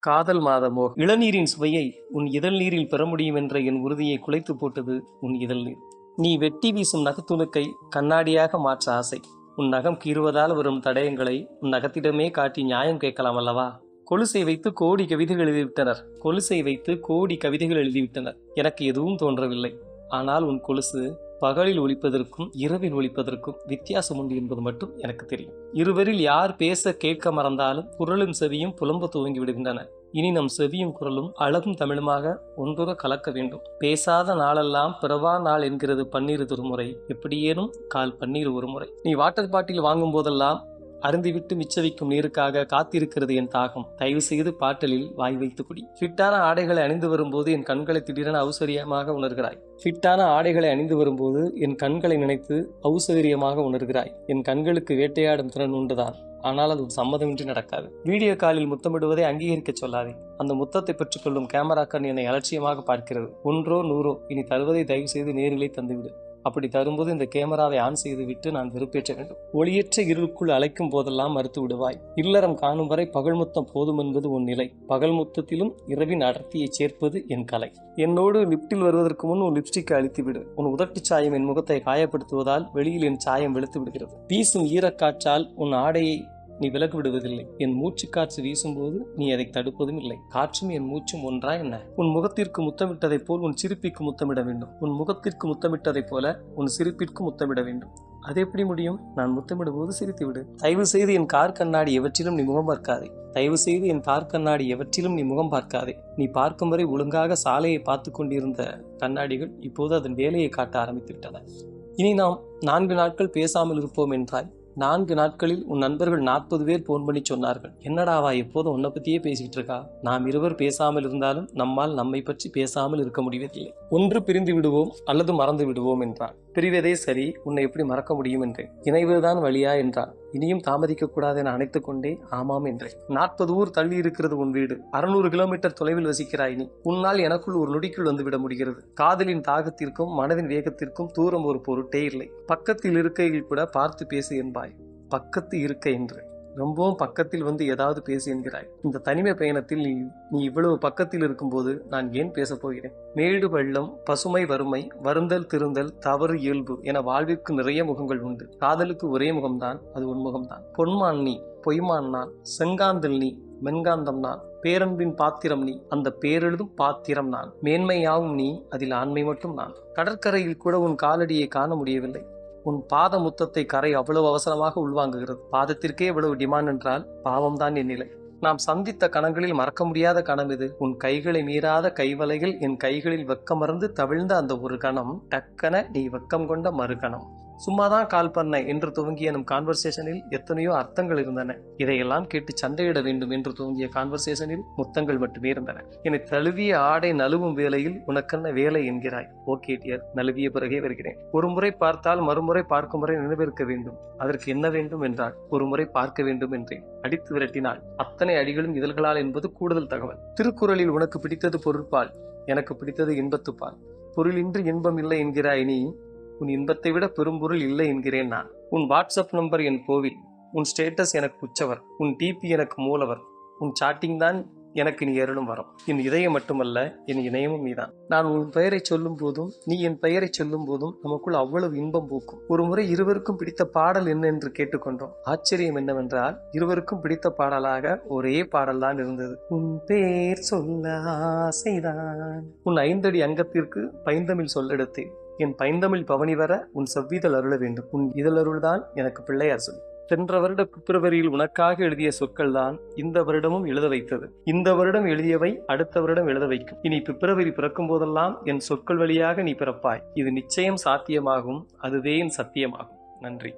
காதல் மாதமோ? இளநீரின் சுவையை உன் இதழ் நீரில் பெற முடியும் என்ற என் உறுதியை குலைத்து போட்டது உன் இதழ் நீர். நீ வெட்டி வீசும் நகத்துணுக்கை கண்ணாடியாக மாற்ற ஆசை. உன் நகம் கீறுவதால் வரும் தடயங்களை உன் நகத்திடமே காட்டி நியாயம் கேட்கலாம் அல்லவா? கொலுசை வைத்து கோடி கவிதைகள் எழுதிவிட்டனர். கொலுசை வைத்து கோடி கவிதைகள் எழுதிவிட்டனர். எனக்கு எதுவும் தோன்றவில்லை. ஆனால் உன் கொலுசு பகலில் ஒழிப்பதற்கும் இரவில் ஒழிப்பதற்கும் வித்தியாசம் உண்டு என்பது மட்டும் எனக்கு தெரியும். இருவரில் யார் பேச கேட்க மறந்தாலும் குரலும் செவியும் புலம்ப துவங்கி விடுகின்றன. இனி நம் செவியும் குரலும் அழகும் தமிழுமாக ஒன்றுற கலக்க வேண்டும். பேசாத நாளெல்லாம் பிறவா நாள் என்கிறது பன்னீர் திருமுறை. எப்படியேனும் கால் பன்னீர் ஒரு முறை நீ வாட்டர் பாட்டில் வாங்கும் போதெல்லாம் அருந்திவிட்டு மிச்சவிக்கும் நீருக்காக காத்திருக்கிறது என் தாகம். தயவு செய்து பாட்டலில் வாய் வைத்து குடி. ஃபிட்டான ஆடைகளை அணிந்து வரும்போது என் கண்களை திடீரென அவசரியமாக உணர்கிறாய். ஃபிட்டான ஆடைகளை அணிந்து வரும்போது என் கண்களை நினைத்து அவுசரியமாக உணர்கிறாய். என் கண்களுக்கு வேட்டையாடும் திறன் உண்டுதான். ஆனால் அது சம்மதமின்றி நடக்காது. வீடியோ காலில் முத்தமிடுவதை அங்கீகரிக்க சொல்லாதே. அந்த முத்தத்தை பெற்றுக்கொள்ளும் கேமராக்கன் என்னை அலட்சியமாக பார்க்கிறது. ஒன்றோ நூறோ இனி தருவதை தயவு செய்து நேரிலே தந்துவிடு. அப்படி தரும்போது இந்த கேமராவை ஆன் செய்து விட்டு நான் வெறுப்பேற்ற வேண்டும். ஒளியற்ற இருளுக்குள் அழைக்கும் போதெல்லாம் மறுத்து விடுவாய். இல்லறம் காணும் வரை பகல் மொத்தம் போதும் என்பது உன் நிலை. பகல் மொத்தத்திலும் இரவின் அடர்த்தியை சேர்ப்பது என் கலை. என்னோடு லிப்டில் வருவதற்கு முன் உன் லிப்ஸ்டிக்கை அழித்து விடு உன் உதட்டு சாயம் என் முகத்தை காயப்படுத்துவதால் வெளியில் என் சாயம் வெளுத்து விடுகிறது. வீசும் ஈரக்காற்றால் உன் ஆடையை நீ விலக்கு விடுவதில்லை. என் மூச்சு காற்று வீசும்போது நீ அதை தடுப்பதும் இல்லை. காற்றும் என் மூச்சும் ஒன்றா என்ன? உன் முகத்திற்கு முத்தமிட்டதைப் போல் உன் சிரிப்பிற்கு முத்தமிட வேண்டும். உன் முகத்திற்கு முத்தமிட்டதைப் போல உன் சிரிப்பிற்கு முத்தமிட வேண்டும். அது எப்படி முடியும்? நான் முத்தமிடும் போது சிரித்து விடு தயவு செய்து என் கார் கண்ணாடி எவற்றிலும் நீ முகம் பார்க்காதே. தயவு செய்து என் கார் கண்ணாடி எவற்றிலும் நீ முகம் பார்க்காதே. நீ பார்க்கும் வரை ஒழுங்காக சாலையை பார்த்து கொண்டிருந்த கண்ணாடிகள் இப்போது அதன் வேலையை காட்ட ஆரம்பித்து விட்டன இனி நாம் நான்கு நாட்கள் பேசாமல் இருப்போம் என்றாய் நான்கு நாட்களில் உன் நண்பர்கள் நாற்பது பேர் போன் பண்ணி சொன்னார்கள். என்னடாவா எப்போதும் உன்னை பத்தியே பேசிட்டு இருக்கா? நாம் இருவர் பேசாமல் இருந்தாலும் நம்மால் நம்மை பற்றி பேசாமல் இருக்க முடிவதில்லை. ஒன்று பிரிந்து விடுவோம் அல்லது மறந்து விடுவோம் என்றான் பிரிவதே சரி உன்னை எப்படி மறக்க முடியும் என்றேன் இணைவதுதான் வழியா என்றான் இனியும் தாமதிக்கக்கூடாது என அணைத்துக்கொண்டே ஆமாம் என்றேன். நாற்பது ஊர் தள்ளி இருக்கிறது உன் வீடு. அறுநூறு கிலோமீட்டர் தொலைவில் வசிக்கிறாய் நீ. உன்னால் எனக்குள் ஒரு நொடிக்குள் வந்துவிட முடிகிறது. காதலின் தாகத்திற்கும் மனதின் வேகத்திற்கும் தூரம் ஒரு பொருட்டே இல்லை. பக்கத்தில் இருக்கையில் கூட பார்த்து பேசு என்பாய். பக்கத்து இருக்கை என்று. ரொம்பவும் பக்கத்தில் வந்து ஏதாவது பேசு என்கிறாய். இந்த தனிமை பயணத்தில் நீ நீ இவ்வளவு பக்கத்தில் இருக்கும்போது நான் ஏன் பேசப் போகிறேன்? மேடு பள்ளம் பசுமை வறுமை வருந்தல் திருந்தல் தவறு இயல்பு என வாழ்விற்கு நிறைய முகங்கள் உண்டு. காதலுக்கு ஒரே முகம்தான் அது உன்முகம்தான் பொன்மான் நீ பொய்மான் நான் செங்காந்தல் நீ மென்காந்தம் நான் பேரன்பின் பாத்திரம் நீ அந்த பேரெழுதும் பாத்திரம் நான். மேன்மையாவும் நீ அதில் ஆண்மை மட்டும் நான். கடற்கரையில் கூட உன் காலடியை காண முடியவில்லை. உன் பாத முத்தத்தை கரை அவ்வளவு அவசரமாக உள்வாங்குகிறது. பாதத்திற்கே இவ்வளவு டிமாண்ட் என்றால் பாவம்தான் என் நிலை. நாம் சந்தித்த கணங்களில் மறக்க முடியாத கணம் இது. உன் கைகளை மீறாத கைவலைகள் என் கைகளில் வெக்கமறந்து தவிழ்ந்த அந்த ஒரு கணம் டக்கன நீ வெக்கம் கொண்ட மறுகணம். சும்மாதான் கால் பண்ண என்று துவங்கிய நம் கான்வர்சேஷனில் எத்தனையோ அர்த்தங்கள் இருந்தன. இதையெல்லாம் கேட்டு சண்டையிட வேண்டும் என்று துவங்கிய கான்வர்சேஷனில் முத்தங்கள் மட்டுமே இருந்தன. என்னை தழுவிய ஆடை நழுவும் வேலையில் உனக்கென்ன வேலை என்கிறாய்? ஓகே டியர் நழுவிய பிறகே வருகிறேன். ஒரு முறை பார்த்தால் மறுமுறை பார்க்கும் முறை நினைவிருக்க வேண்டும். அதற்கு என்ன வேண்டும் என்றால் ஒரு முறை பார்க்க வேண்டும் என்றேன். அடித்து விரட்டினாள் அத்தனை அடிகளும் இதழ்களால் என்பது கூடுதல் தகவல். திருக்குறளில் உனக்கு பிடித்தது பொருட்பால் எனக்கு பிடித்தது இன்பத்துப்பால். பொருளின்றி இன்பம் இல்லை என்கிறாய் நீ. உன் இன்பத்தை விட பெரும்பொருள் இல்லை என்கிறேன் நான். உன் வாட்ஸ்அப் நம்பர் என் கோவில். உன் ஸ்டேட்டஸ் எனக்கு உச்சவர். உன் டிபி எனக்கு மூலவர். உன் சாட்டிங் தான் எனக்கு நீ அருளும் வரம். என் இதயம் மட்டுமல்ல என் இணையமும் நீதான். நான் உன் பெயரை சொல்லும் போதும் நீ என் பெயரை சொல்லும் போதும் நமக்குள் அவ்வளவு இன்பம் பூக்கும். ஒரு முறை இருவருக்கும் பிடித்த பாடல் என்ன என்று கேட்டுக்கொண்டோம். ஆச்சரியம் என்னவென்றால் இருவருக்கும் பிடித்த பாடலாக ஒரே பாடல் தான் இருந்தது. உன் பேர் சொல்ல ஆசைதான். உன் ஐந்தடி அங்கத்திற்கு பைந்தமிழ் சொல்லெடுத்தேன். என் பைந்தமிழ் பவனி வர உன் செவ்விதழ் அருள வேண்டும். உன் இதழருள்தான் எனக்கு பிள்ளையார் சொல்லி. சென்ற வருட பிப்ரவரியில் உனக்காக எழுதிய சொற்கள் தான் இந்த வருடமும் எழுத வைத்தது. இந்த வருடம் எழுதியவை அடுத்த வருடம் எழுத வைக்கும். இனி பிப்ரவரி பிறக்கும் போதெல்லாம் என் சொற்கள் வழியாக நீ பிறப்பாய். இது நிச்சயம் சாத்தியமாகும். அதுவே என் சத்தியமாகும். நன்றி.